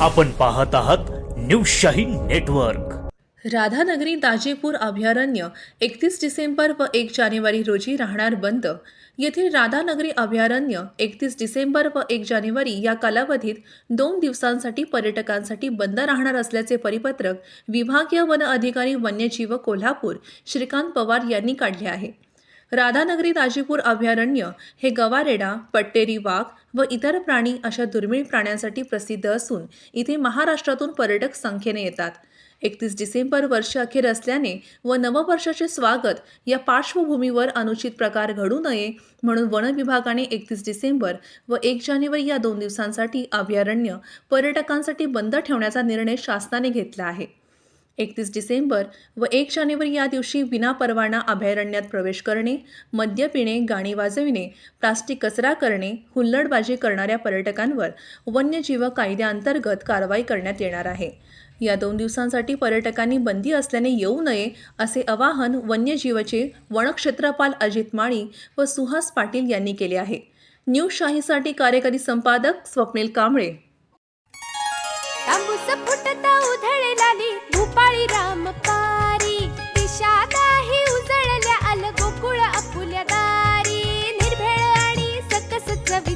आपण पाहत आहात न्यूज शाहीन नेटवर्क. राधानगरी दाजेपूर अभयारण्य एकतीस डिसेंबर व एक जानेवारी रोजी राहणार बंद. येथील राधानगरी अभयारण्य एकतीस डिसेंबर व एक जानेवारी या कालावधीत दोन दिवसांसाठी पर्यटकांसाठी बंद राहणार असल्याचे परिपत्रक विभागीय वन अधिकारी वन्यजीव कोल्हापूर श्रीकांत पवार यांनी काढले आहे. राधानगरी दाजीपूर अभयारण्य हे गवारेडा पट्टेरी वाघ व इतर प्राणी अशा दुर्मिळ प्राण्यांसाठी प्रसिद्ध असून इथे महाराष्ट्रातून पर्यटक संख्येने येतात. एकतीस डिसेंबर वर्ष अखेर असल्याने व नववर्षाचे स्वागत या पार्श्वभूमीवर अनुचित प्रकार घडू नये म्हणून वन विभागाने एकतीस डिसेंबर व एक जानेवारी या दोन दिवसांसाठी अभयारण्य पर्यटकांसाठी बंद ठेवण्याचा निर्णय शासनाने घेतला आहे. एकतीस डिसेंबर व एक जानेवारी या दिवशी विनापरवाना अभयारण्यात प्रवेश करणे मद्य पिणे गाणी वाजविणे प्लास्टिक कचरा करणे हुल्लडबाजी करणाऱ्या पर्यटकांवर वन्यजीव कायद्याअंतर्गत कारवाई करण्यात येणार आहे. या दोन दिवसांसाठी पर्यटकांनी बंदी असल्याने येऊ नये असे आवाहन वन्यजीवचे वनक्षेत्रपाल अजित माळी व सुहास पाटील यांनी केले आहे. न्यूज शाहीसाठी कार्यकारी संपादक स्वप्नील कांबळे.